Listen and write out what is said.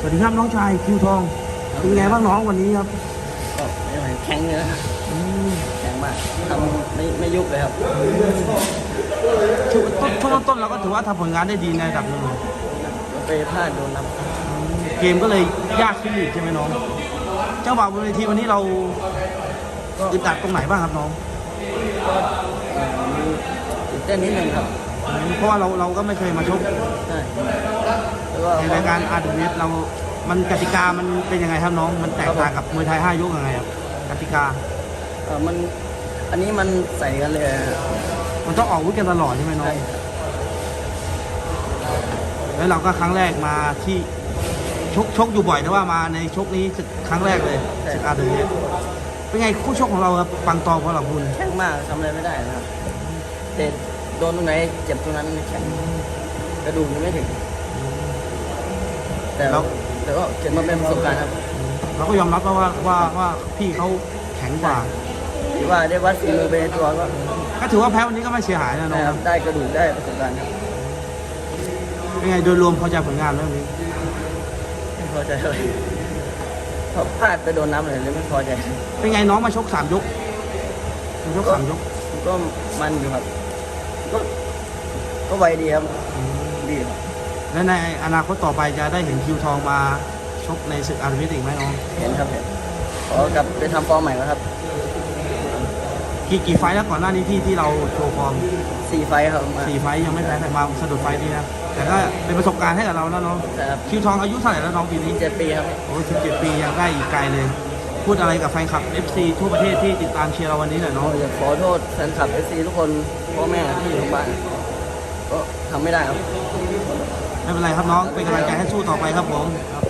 สวัสดีครับน้องชายคิวทองเป็นไงบ้างน้องวันนี้ครับก็ไม่ไหวแข็งเลยนะครับอืมแข็งมากทำไม่ไม่ยุบเลยครับช่วงต้นช่วงต้นเราก็ถือว่าทำผลงานได้ดีในระดับหนึ่งไปพลาดโดนนับเกมก็เลยยากขึ้นอีกใช่ไหมน้อง เจ้าบ่าวบนเวทีวันนี้เราอึดอัดตรงไหนบ้างครับน้องก็เอ่อมีตื่นเต้นนิดนึงครับ เพราะว่าเราเราก็ไม่เคยมาชก ใช่แล้วก็ ในรายการ r w s เรา มันกติกามันเป็นยังไงครับน้อง มันแตกต่างกับมวยไทย5ยกยังไงครับกติกาเอ่อมันอันนี้มันใส่กันเลยอะมันต้องออกอาวุธกันตลอดใช่ไหมน้อใช่งแล้วเราก็ครั้งแรกมาที่ชกชกอยู่บ่อยแต่ว่ามาในชกนี้ศึกครั้งแรกเลยศึกอาร์เดนเป็นไงคู่ชกของเราครับปังตองพอหลับบุญ แข็งมากทำอะไรไม่ได้นะครับเตะโดนตรงไหนเจ็บตรงนั้นแข็งกระดูกยังไม่ถึง แต่แล้ว แต่ก็เก็บมาเป็นประสบการณ์ครับเราก็ยอมรับแล้วว่าว่าว่าพี่เขาแข็งกว่า ถือว่าได้วัดฝีมือไปในตัวก็ก็ถือว่าแพ้วันนี้ก็ไม่เสียหายนะน้ได้องครับได้กระดูกได้ประสบการณ์ครับเป็นไงโดยรวมพอใจผลงานแล้ววันนี้ ไม่พอใจเลยเพราะพลาดไปโดนน้ำเลยเลยไม่พอใจเป็นไงน้องมาชกสามยกมาชกสามยกก็มันอยู่ครับ ก็ก็ไวดีครับดีครับ และในอนาคตต่อไปจะได้เห็นคิวทองมาชกในศึกอาร์เดนอีกไหมน้องเห็นครับเห็นขอกลับไปทำฟอร์มใหม่ก่อนครับกี่กี่ไฟล์แล้วก่อนหน้านี้ที่ที่เราโชว์ฟอร์มสี่ไฟท์ครับมาสี่ไฟล์ยังไม่แพ้ใครมาสะดุดไฟล์นี้นะแต่ก็เป็นประสบการณ์ให้กับเราแล้วน้องแต่ครับคิวทองอายุเท่าไหร่แล้วน้องปีนี้เจ็ดปีครับโอ้สิบเจ็ดปียังได้อีกไกลเลย พูดอะไรกับแฟนคลับ FC ทั่วประเทศที่ติดตามเชียร์เราวันนี้หน่อยน้น้อองงอยากขอโทษแฟนคลับเอซีทุกคนพ่อแม่ที่อยู่ทางบ้านก็ทำไม่ได้ครับ ไม่เป็นไรครับน้อง เป็นกำลังใจให้สู้ต่อไปครับผม